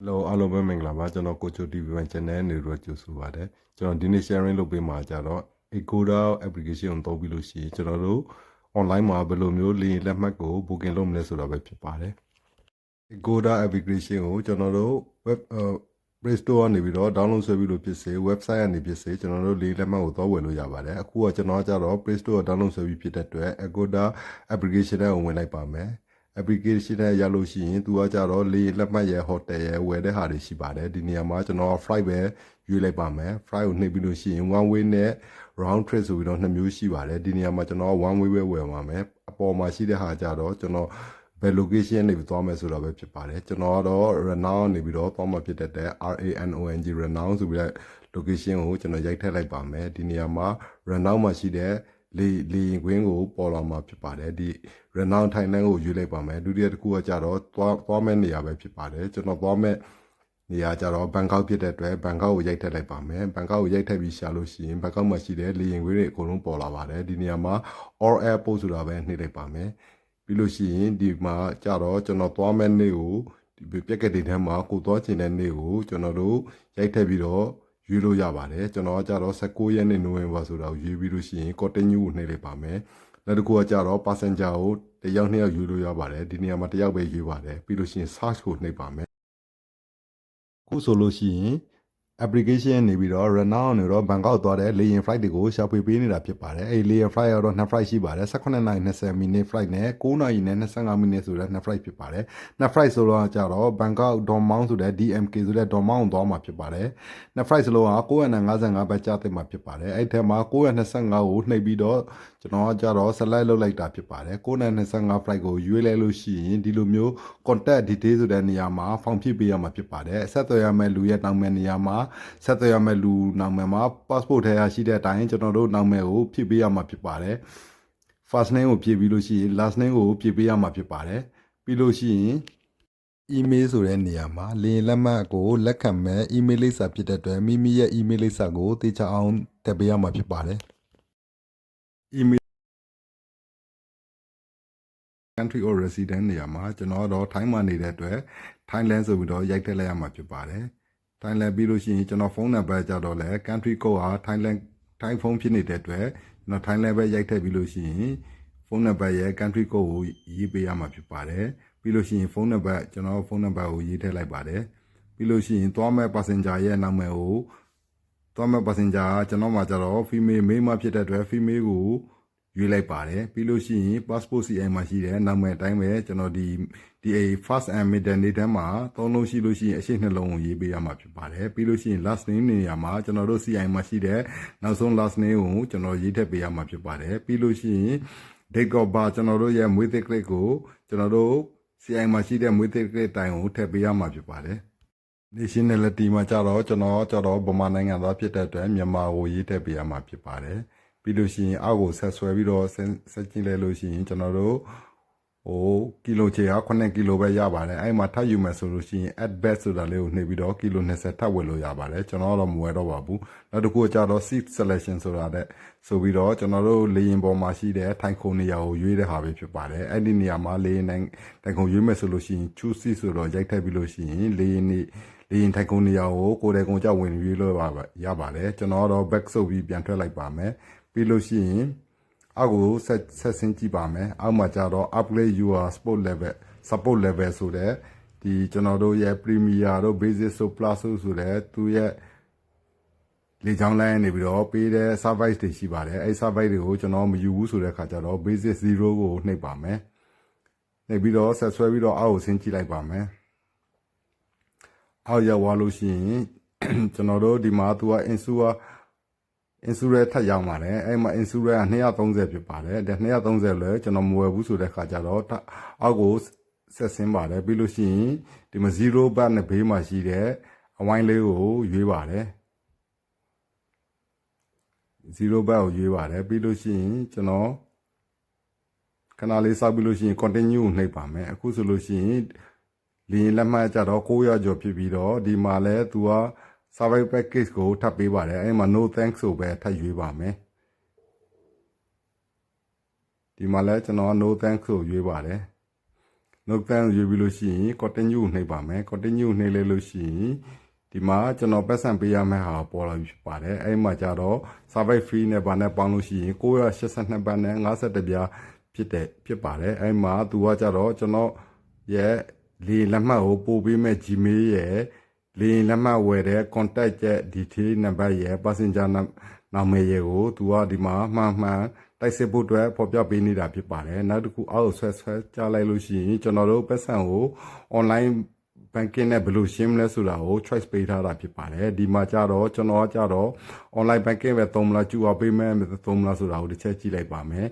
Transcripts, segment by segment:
Hello အားလုံးပဲမင်္ဂလာပါကျွန်တော်ကိုချို TV ပိုင်း channel နေတော့ကြိုဆိုပါရစေကျွန်တော်ဒီနေ့ sharing လုပ်ပေးမှာကြတော့ Agoda application ကိုသုံးပြီးလို့ရှိရင်ကျွန်တော်တို့ online မှာဘယ်လိုမျိုးလေလက်မှတ်ကို booking လုပ်မလဲဆိုတာပဲဖြစ်ပါတယ် Agoda application ကိုကျွန်တော်တို့ web 呃 Play Store ကနေပြီးတော့ download ဆွဲပြီးလို့ဖြစ်စေ website ကနေဖြစ်စေကျွန်တော်တို့လေလက်မှတ်ကိုသွားဝယ်လို့ရပါတယ်အခုကကျွန်တော်ကကြတော့ Play Store ကို download ဆွဲပြီးဖြစ်တဲ့အတွက် Agoda application ကိုဝင်လိုက်ပါမယ် application နဲ့ရလို့ရှိရင်သူကကြတော့လေလက်မှတ်ရယ် hotel ရယ်ဝယ်တဲ့ဟာတွေရှိပါတယ်ဒီနေရာမှာကျွန်တော် flight ပဲရွေးလိုက်ပါမယ် flight ကိုနှိပ်ပြီးလို့ရှိရင် one way နဲ့ round trip ဆိုပြီးတော့နှစ်မျိုးရှိပါတယ်ဒီနေရာမှာကျွန်တော် one way ပဲဝယ်ပါမယ်အပေါ်မှာရှိတဲ့ဟာကြတော့ကျွန်တော်ဘယ် location နေပြီးသွားမယ်ဆိုတော့ပဲဖြစ်ပါတယ်ကျွန်တော်ကတော့ Renown နေပြီးတော့သွားမှာဖြစ်တဲ့ R A N O N G Renown ဆိုပြီးတော့ location ကိုကျွန်တော်ရိုက်ထည့်လိုက်ပါမယ်ဒီနေရာမှာ Renown မှာရှိတဲ့ လေလေရင်ကွင်းကိုပေါ်လာမှာဖြစ်ပါတယ်ဒီ Renown Thailand ကိုရွေးလိုက်ပါမယ်ဒုတိယတစ်ခုကကြတော့သွားသွားမဲ့နေရာပဲဖြစ်ပါတယ်ကျွန်တော်သွားမဲ့နေရာကြတော့ဘန်ကောက်ဖြစ်တဲ့အတွက်ဘန်ကောက်ကိုရိုက်ထည့်လိုက်ပါမယ်ဘန်ကောက်ကိုရိုက်ထည့်ပြီးရှာလို့ရှိရင်ဘန်ကောက်မှာရှိတဲ့လေရင်ကွင်းတွေအကုန်လုံးပေါ်လာပါတယ်ဒီနေရာမှာ all airport ဆိုတာပဲနှိပ်လိုက်ပါမယ်ပြီးလို့ရှိရင်ဒီမှာကြတော့ကျွန်တော်သွားမဲ့နေ့ကိုဒီပြက်ကတိထဲမှာကိုသွားချင်တဲ့နေ့ကိုကျွန်တော်တို့ရိုက်ထည့်ပြီးတော့ ရွေးလို့ရပါတယ်ကျွန်တော်ကကြတော့19ရက်နေ့နိုဝင်ဘာဆိုတာကိုရွေးပြီးလို့ရှိရင် continue ကိုနှိပ်လိုက်ပါမယ်နောက်တစ်ခုကကြတော့ passenger ကိုတစ်ယောက်နှစ်ယောက်ရွေးလို့ရပါတယ်ဒီနေရာမှာတစ်ယောက်ပဲရွေးပါတယ်ပြီးလို့ရှိရင် search ကိုနှိပ်ပါမယ်ခုဆိုလို့ရှိရင် application နေပြီးတော့ Renown နေတော့ဘန်ကောက်သွားတဲ့လေယာဉ် flight တွေကိုရှာဖွေပေးနေတာဖြစ်ပါတယ်အဲ့ဒီလေယာဉ် flight ကတော့2 flight ရှိပါတယ်18နာရီ20 မိနစ် flight နဲ့9နာရီနဲ့25မိနစ်ဆိုတဲ့2 flight ဖြစ်ပါတယ်2 flight ဆိုတော့ကြတော့ဘန်ကောက်ဒေါ်မောင်းဆိုတဲ့ DMK ဆိုတဲ့ဒေါ်မောင်းကိုသွားမှာဖြစ်ပါတယ်2 flight စလုံးက955ဘတ်ကြားသိမှာဖြစ်ပါတယ်အဲ့ထဲမှာ925ကိုနှိပ်ပြီးတော့ကျွန်တော်ကကြတော့ select လုပ်လိုက်တာဖြစ်ပါတယ်925 flight ကိုရွေးလဲလို့ရှိရင်ဒီလိုမျိုး contact detail ဆိုတဲ့နေရာမှာဖောင်ဖြည့်ပေးရမှာဖြစ်ပါတယ်ဆက်သွယ်ရမယ့်လူရဲ့တောင်းမဲ့နေရာမှာဆက်သွယ်ရမယ့်လူနောင်မယ်မှာ passport ထဲရရှိတဲ့အတိုင်းကျွန်တော်တို့နောင်မယ်ကိုဖြည့်ပေးရမှာဖြစ်ပါတယ် first name ကိုဖြည့်ပြီးလို့ရှိရင် last name ကိုဖြည့်ပေးရမှာဖြစ်ပါတယ်ပြီးလို့ရှိရင် email ဆိုတဲ့နေရာမှာလင်းလက်မှတ်ကိုလက်ခံမဲ့ email လိပ်စာဖြစ်တဲ့အတွက်မိမိရဲ့ email လိပ်စာကိုသေချာအောင်ထည့်ပေးရမှာဖြစ်ပါတယ် email country or resident နေရာမှာကျွန်တော်တော့ time မှာနေတဲ့အတွက် Thailand ဆိုပြီးတော့ရိုက်ထည့်လိုက်ရမှာဖြစ်ပါတယ် Thailand ပြီးလို့ရှိရင်ကျွန်တော်ဖုန်းနံပါတ်ကြတော့လဲ country code ဟာ Thailand Thai phone ဖြစ်နေတဲ့အတွက်ကျွန်တော် Thailand ပဲရိုက်ထည့်ပြီးလို့ရှိရင်ဖုန်းနံပါတ်ရဲ့ country code ကိုရေးပေးရမှာဖြစ်ပါတယ်ပြီးလို့ရှိရင်ဖုန်းနံပါတ်ကျွန်တော်ဖုန်းနံပါတ်ကိုရေးထည့်လိုက်ပါတယ်ပြီးလို့ရှိရင်သွားမဲ့ passenger ရဲ့နာမည်ကိုသွားမဲ့ passenger ကကျွန်တော်မှာကြတော့ female male မဖြစ်တဲ့အတွက် female ကို ရွေးလိုက်ပါတယ်ပြီးလို့ရှိရင် passport CI မှာရှိတဲ့နာမည်အတိုင်းပဲကျွန်တော်ဒီဒီ first and middle name တန်းမှာသုံးလုံးရှိလို့ရှိရင်အရှိနှလုံးကိုရေးပေးရမှာဖြစ်ပါတယ်ပြီးလို့ရှိရင် last name နေရာမှာကျွန်တော်တို့ CI မှာရှိတဲ့နောက်ဆုံး last name ကိုကျွန်တော်ရေးထည့်ပေးရမှာဖြစ်ပါတယ်ပြီးလို့ရှိရင် date of birth ကျွန်တော်တို့ရဲ့မွေးသက္ကရာကိုကျွန်တော်တို့ CI မှာရှိတဲ့မွေးသက္ကရာတိုင်ကိုထည့်ပေးရမှာဖြစ်ပါတယ် nationality မှာကြတော့ကျွန်တော်ကြတော့ဗမာနိုင်ငံသားဖြစ်တဲ့အတွက်မြန်မာကိုရေးထည့်ပေးရမှာဖြစ်ပါတယ် ပြီးလို့ရှိရင်အောက်ကိုဆက်ဆွဲပြီးတော့ဆက်ဆက်ကြည့်လိုက်လို့ရှိရင်ကျွန်တော်တို့ဟိုကီလိုချေက9ကီလိုပဲရပါတယ်အဲ့မှာထပ်ယူမယ်ဆိုလို့ရှိရင် add bed ဆိုတာလေးကိုနှိပ်ပြီးတော့ကီလို20ထပ်ဝယ်လို့ရပါတယ်ကျွန်တော်တော့မဝယ်တော့ပါဘူးနောက်တစ်ခုကကြတော့ seat selection ဆိုတာတဲ့ဆိုပြီးတော့ကျွန်တော်တို့လေရင်ပေါ်မှာရှိတဲ့ထိုင်ခုံနေရာကိုရွေးတဲ့ဟာပဲဖြစ်ပါတယ်အဲ့ဒီနေရာမှာလေရင်တိုင်ခုံရွေးမယ်ဆိုလို့ရှိရင် choose seat ဆိုတော့ရိုက်ထည့်ပြီးလို့ရှိရင်လေရင်နေလေရင်ထိုင်ခုံနေရာကိုကိုယ်တိုင်ကုန်ကြဝင်ရွေးလို့ပါရပါတယ်ကျွန်တော်တော့ back ဆုပ်ပြီးပြန်ထွက်လိုက်ပါမယ် ပြီးလို့ရှိရင်အောက်ကိုဆက်ဆက်ဆင်းကြည့်ပါမယ်အောက်မှာကျတော့ upgrade your sport level support level ဆိုတဲ့ဒီကျွန်တော်တို့ရဲ့ premier တို့ basic ဆို plus ဆိုတဲ့သူရဲ့လေချောင်းလိုင်းနေပြီးတော့ပေးတဲ့ service တွေရှိပါတယ်အဲ service တွေကိုကျွန်တော်မယူဘူးဆိုတဲ့ခါကျတော့ basic 0ကိုနှိပ်ပါမယ်နှိပ်ပြီးတော့ဆက်ဆွဲပြီးတော့အောက်ကိုဆင်းကြည့်လိုက်ပါမယ်အောက်ရောက်သွားလို့ရှိရင်ကျွန်တော်တို့ဒီမှာသူက insure insurance ထပ်ရောက်ပါတယ်အဲ့မှာ insurance က230ဖြစ်ပါတယ်ဒါ230လဲကျွန်တော်မဝယ်ဘူးဆိုတဲ့ခါကျတော့အောက်ကိုဆက်ဆင်းပါတယ်ပြီးလို့ရှိရင်ဒီမှာ0ဘတ်နဲ့ဘေးမှာရှိတဲ့အဝိုင်းလေးကိုရွေးပါတယ်0ဘတ်ကိုရွေးပါတယ်ပြီးလို့ရှိရင်ကျွန်တော်ခဏလေးစောက်ပြီးလို့ရှိရင် continue ကိုနှိပ်ပါမယ်အခုဆိုလို့ရှိရင်လင်းလက်မှတ်ကြတော့900ကျော်ဖြစ်ပြီးတော့ဒီမှာလဲသူက survey package ကိုထပ်ပေးပါတယ်အဲ့မှာ no thanks ဆိုပဲထပ်ရွေးပါမယ်ဒီမှာလဲကျွန်တော် no thanks ကိုရွေးပါတယ်နောက်တန်းရွေးပြီးလို့ရှိရင် continue ကိုနှိပ်ပါမယ် continue နှိပ်လိုက်လို့ရှိရင်ဒီမှာကျွန်တော်ပတ်စံပေးရမယ့်ဟာပေါ်လာပြီဖြစ်ပါတယ်အဲ့ဒီမှာကြတော့ survey fee နဲ့ဗာနဲ့ပေါင်းလို့ရှိရင်982ဘတ်နဲ့52ပြားဖြစ်တဲ့ဖြစ်ပါတယ်အဲ့ဒီမှာသူကကြတော့ကျွန်တော်ရဲ့လေလက်မှတ်ကိုပို့ပေးမဲ့ Gmail ရဲ့ လေလက်မှတ်ဝယ်တဲ့ contact ရဲ့ detail number ရဲ့ passenger နာမည်ရဲ့ကိုသူကဒီမှာမှန်မှန်တိုက်စစ်ဖို့အတွက်ဖော်ပြပေးနေတာဖြစ်ပါတယ်နောက်တစ်ခုအောက်ဆွဲဆွဲကြားလိုက်လို့ရှိရင်ကျွန်တော်တို့ပတ်စံကို online banking နဲ့ဘယ်လိုရှင်းမလဲဆိုတာကို choice ပေးထားတာဖြစ်ပါတယ်ဒီမှာကြတော့ကျွန်တော်ကကြတော့ online banking ပဲသုံးမလား QR payment ပဲသုံးမလားဆိုတာကိုတစ်ချက်ကြည့်လိုက်ပါမယ်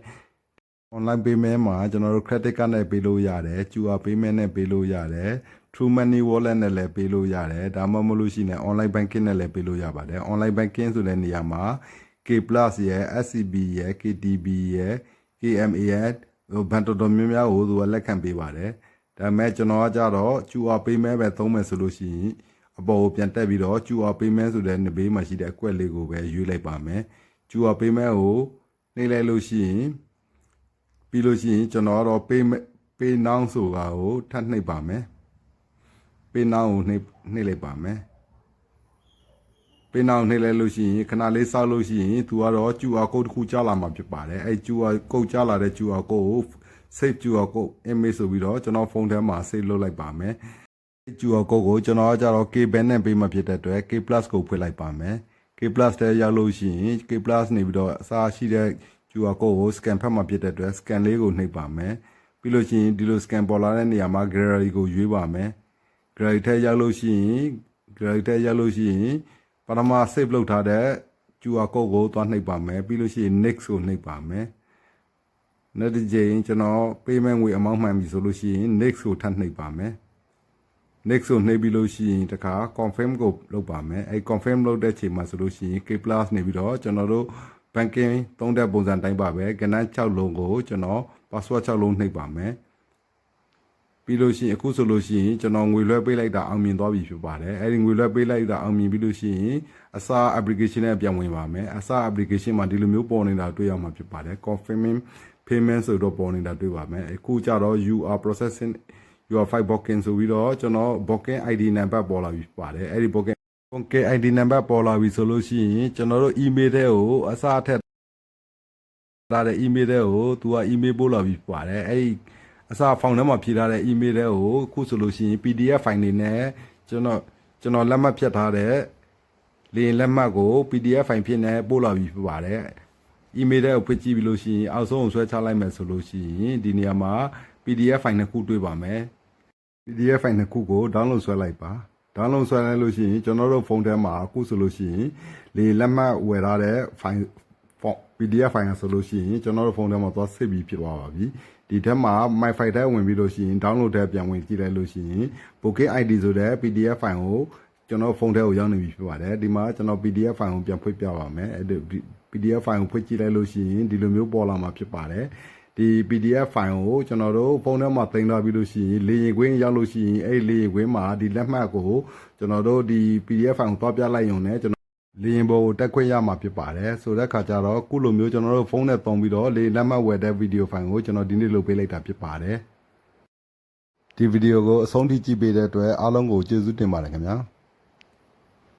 online payment မှာကျွန်တော်တို့ credit card နဲ့ပေးလို့ရတယ် QR payment နဲ့ပေးလို့ရတယ် True Money Wallet နဲ့လည်းပေးလို့ရတယ်ဒါမှမဟုတ်လို့ရှိရင် online banking နဲ့လည်းပေးလို့ရပါတယ် online banking ဆိုတဲ့နေရာမှာ K+ ရဲ့ SCB ရဲ့ KTB ရဲ့ KMA ရဲ့ဟိုဘန်တော်တော်များများကိုသူကလက်ခံပေးပါတယ်ဒါပေမဲ့ကျွန်တော်ကကြတော့ QR payment ပဲသုံးမယ်ဆိုလို့ရှိရင်အပေါ်ကိုပြန်တက်ပြီးတော့ QR payment ဆိုတဲ့ဘေးမှာရှိတဲ့အကွက်လေးကိုပဲရွေးလိုက်ပါမယ် QR payment ကိုနှိပ်လိုက်လို့ရှိရင်ပြီးလို့ရှိရင်ကျွန်တော်ကတော့ pay pay now ဆိုတာကိုထပ်နှိပ်ပါမယ် pay now ကိုနှိပ်နှိပ်လိုက်ပါမယ် pay now နှိပ်လိုက်လို့ရှိရင်ခဏလေးစောက်လို့ရှိရင်သူကတော့ QR code တစ်ခုကြားလာမှာဖြစ်ပါတယ်အဲ QR code ကြားလာတဲ့ QR code ကို save QR code image ဆိုပြီးတော့ကျွန်တော်ဖုန်းထဲမှာ save လုပ်လိုက်ပါမယ် QR code ကိုကျွန်တော်ကကြတော့ K band နဲ့ပေးမှဖြစ်တဲ့အတွက် K+ ကိုဖွင့်လိုက်ပါမယ် K+ တဲ့ရောက်လို့ရှိရင် K+ နေပြီးတော့အစားရှိတဲ့ QR code ကို scan ဖတ်မှဖြစ်တဲ့အတွက် scan လေးကိုနှိပ်ပါမယ်ပြီးလို့ရှိရင်ဒီလို scan ပေါ်လာတဲ့နေရာမှာ gallery ကိုရွေးပါမယ် gallery ထဲရောက်လို့ရှိရင် gallery ထဲရောက်လို့ရှိရင်ပထမ save လုပ်ထားတဲ့ QR code ကိုသွားနှိပ်ပါမယ်ပြီးလို့ရှိရင် next ကိုနှိပ်ပါမယ်နောက်တစ်ကြိမ်ကျွန်တော် payment ငွေ amount မှန်ပြီဆိုလို့ရှိရင် next ကိုထပ်နှိပ်ပါမယ် next ကိုနှိပ်ပြီးလို့ရှိရင်တခါ confirm ကိုလုပ်ပါမယ်အဲ confirm လုပ်တဲ့ချိန်မှာဆိုလို့ရှိရင် K+ နေပြီးတော့ကျွန်တော်တို့ banking သုံးတဲ့ပုံစံတိုင်းပါပဲကဏ္ဍ6လုံးကိုကျွန်တော် password 6လုံးနှိပ်ပါမယ် ပြီးလို့ရှိရင်အခုဆိုလို့ရှိရင်ကျွန်တော်ငွေလွှဲပေးလိုက်တာအောင်မြင်သွားပြီဖြစ်ပါတယ်အဲဒီငွေလွှဲပေးလိုက်တာအောင်မြင်ပြီးလို့ရှိရင်အစား application နဲ့ပြန်ဝင်ပါမယ်အစား application မှာဒီလိုမျိုးပေါ်နေတာတွေ့ရမှာဖြစ်ပါတယ် confirming payment ဆိုတော့ပေါ်နေတာတွေ့ပါမယ်အခုကြတော့ you are processing your 5 booking ဆိုပြီးတော့ကျွန်တော် booking ID number ပေါ်လာပြီဖြစ်ပါတယ်အဲ့ဒီ booking booking ID number ပေါ်လာပြီဆိုလို့ရှိရင်ကျွန်တော်တို့ email တဲ့ကိုအစားထက်လာတဲ့ email တဲ့ကို तू က email ပို့လာပြီဖြစ်ပါတယ်အဲ့ဒီ အစားဖောင်ထဲမှာဖြည့်ထားတဲ့ email တဲ့ကိုအခုဆိုလို့ရှိရင် PDF file နေနဲ့ကျွန်တော်ကျွန်တော်လက်မှတ်ဖြတ်ထားတဲ့လင်းလက်မှတ်ကို PDF file ဖြစ်နေပို့လာပြီဖြစ်ပါတယ် email တဲ့ကိုဖွင့်ကြည့်ပြီးလို့ရှိရင်အောက်ဆုံးကိုဆွဲချလိုက်မယ်ဆိုလို့ရှိရင်ဒီနေရာမှာ PDF file နှစ်ခုတွေ့ပါမယ် PDF file နှစ်ခုကို download ဆွဲလိုက်ပါ download ဆွဲလိုက်လို့ရှိရင်ကျွန်တော်တို့ဖုန်းထဲမှာအခုဆိုလို့ရှိရင်လေလက်မှတ်ဝယ်ထားတဲ့ file PDF file ဆိုလို့ရှိရင်ကျွန်တော်တို့ဖုန်းထဲမှာသွားစစ်ပြီးဖြစ်သွားပါပြီ ဒီထက်မှာ my file ထဲဝင်ပြီးလို့ရှိရင် download ထဲပြန်ဝင်ကြည့်လိုက်လို့ရှိရင် booking ID ဆိုတဲ့ PDF file ကိုကျွန်တော်ဖုန်းထဲကိုရောက်နေပြီဖြစ်ပါတယ်ဒီမှာကျွန်တော် PDF file ကိုပြန်ဖွင့်ပြပါမယ်အဲ့ဒီ PDF file ကိုဖွင့်ကြည့်လိုက်လို့ရှိရင်ဒီလိုမျိုးပေါ်လာမှာဖြစ်ပါတယ်ဒီ PDF file ကိုကျွန်တော်တို့ဖုန်းထဲမှာတင်ထားပြီးလို့ရှိရင်လေရင်ခွင်းရောက်လို့ရှိရင်အဲ့ဒီလေရင်ခွင်းမှာဒီလက်မှတ်ကိုကျွန်တော်တို့ဒီ PDF file ကိုတွားပြလိုက်ရုံနဲ့ကျွန်တော် လေရင်ပေါ်ကိုတက်ခွင့်ရမှာဖြစ်ပါတယ်ဆိုတဲ့ခါကျတော့ခုလိုမျိုးကျွန်တော်တို့ဖုန်းနဲ့တုံပြီးတော့လေလက်မှတ်ဝယ်တဲ့ဗီဒီယိုဖိုင်ကိုကျွန်တော်ဒီနေ့လုပ်ပေးလိုက်တာဖြစ်ပါတယ်ဒီဗီဒီယိုကိုအဆုံးထိကြည့်ပေးတဲ့အတွက်အားလုံးကိုကျေးဇူးတင်ပါတယ်ခင်ဗျာ